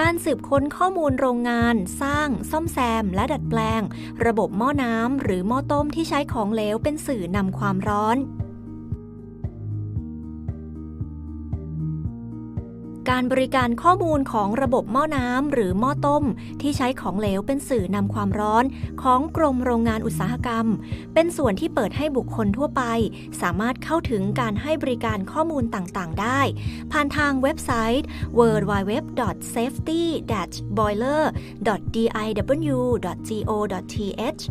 การสืบค้นข้อมูลโรงงาน สร้าง ซ่อมแซม และดัดแปลง ระบบหม้อน้ำหรือหม้อต้มที่ใช้ของเหลวเป็นสื่อนำความร้อน การบริการข้อมูลของระบบหม้อน้ำหรือหม้อต้ม ที่ใช้ของเหลวเป็นสื่อนำความร้อน ของกรมโรงงานอุตสาหกรรม เป็นส่วนที่เปิดให้บุคคลทั่วไป สามารถเข้าถึงการให้บริการข้อมูลต่างๆ ได้ ผ่านทางเว็บไซต์ www.safety-boiler.diw.go.th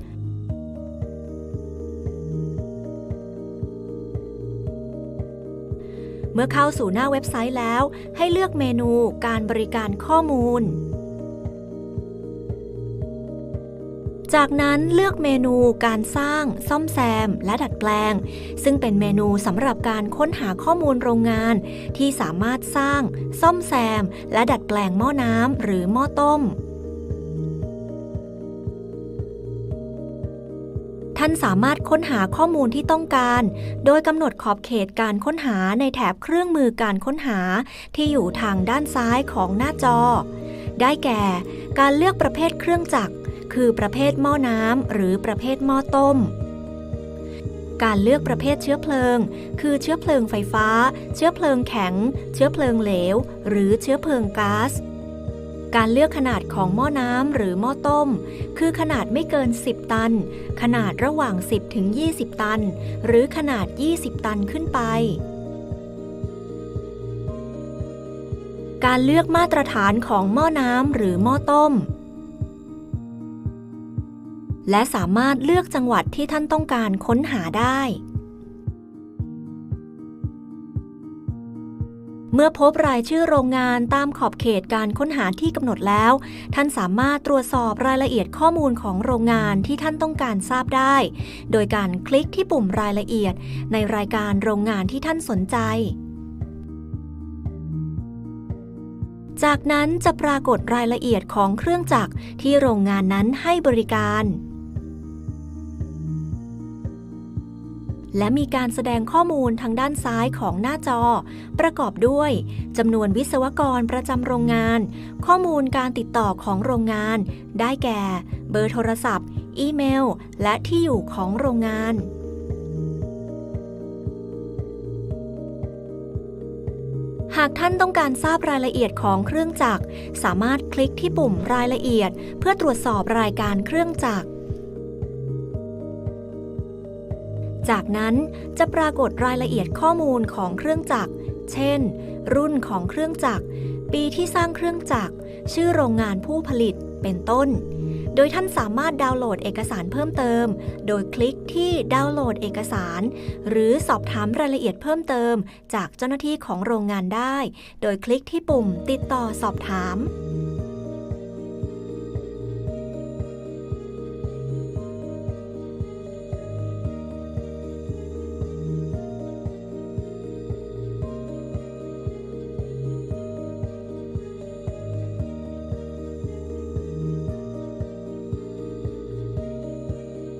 เมื่อเข้าสู่หน้าเว็บไซต์แล้ว ให้เลือกเมนูการบริการข้อมูล จากนั้นเลือกเมนูการสร้าง ซ่อมแซม และดัดแปลง ซึ่งเป็นเมนูสำหรับการค้นหาข้อมูลโรงงาน ที่สามารถสร้าง ซ่อมแซม และดัดแปลงหม้อน้ำหรือหม้อต้ม ท่านสามารถค้นหาข้อมูลที่ต้องการ โดยกำหนดขอบเขตการค้นหาในแถบเครื่องมือการค้นหาที่อยู่ทางด้านซ้ายของหน้าจอ ได้แก่ การเลือกประเภทเครื่องจักร คือประเภทหม้อน้ำหรือประเภทหม้อต้ม การเลือกประเภทเชื้อเพลิง คือเชื้อเพลิงไฟฟ้า เชื้อเพลิงแข็ง เชื้อเพลิงเหลว หรือเชื้อเพลิงก๊าซ การเลือกขนาดของหม้อน้ำหรือหม้อต้ม คือขนาดไม่เกิน 10 ตัน ขนาดระหว่าง 10 ถึง 20 ตัน หรือขนาด 20 ตันขึ้นไป การเลือกมาตรฐานของหม้อน้ำหรือหม้อต้ม และสามารถเลือกจังหวัดที่ท่านต้องการค้นหาได้ เมื่อพบรายชื่อโรงงานตามขอบเขตการค้นหาที่กำหนดแล้ว ท่านสามารถตรวจสอบรายละเอียดข้อมูลของโรงงานที่ท่านต้องการทราบได้ โดยการคลิกที่ปุ่มรายละเอียด ในรายการโรงงานที่ท่านสนใจ จากนั้นจะปรากฏรายละเอียดของเครื่องจักรที่โรงงานนั้นให้บริการ และมีการแสดงข้อมูลทางด้านซ้ายของหน้าจอ ประกอบด้วยจำนวนวิศวกรประจำโรงงาน ข้อมูลการติดต่อของโรงงาน ได้แก่ เบอร์โทรศัพท์ อีเมล และที่อยู่ของโรงงานหากท่านต้องการทราบรายละเอียดของเครื่องจักร สามารถคลิกที่ปุ่มรายละเอียด เพื่อตรวจสอบรายการเครื่องจักร จากนั้นจะปรากฏรายละเอียดข้อมูลของเครื่องจักร เช่น รุ่นของเครื่องจักร ปีที่สร้างเครื่องจักร ชื่อโรงงานผู้ผลิต เป็นต้น โดยท่านสามารถดาวน์โหลดเอกสารเพิ่มเติม โดยคลิกที่ดาวน์โหลดเอกสาร หรือสอบถามรายละเอียดเพิ่มเติม จากเจ้าหน้าที่ของโรงงานได้ โดยคลิกที่ปุ่มติดต่อสอบถาม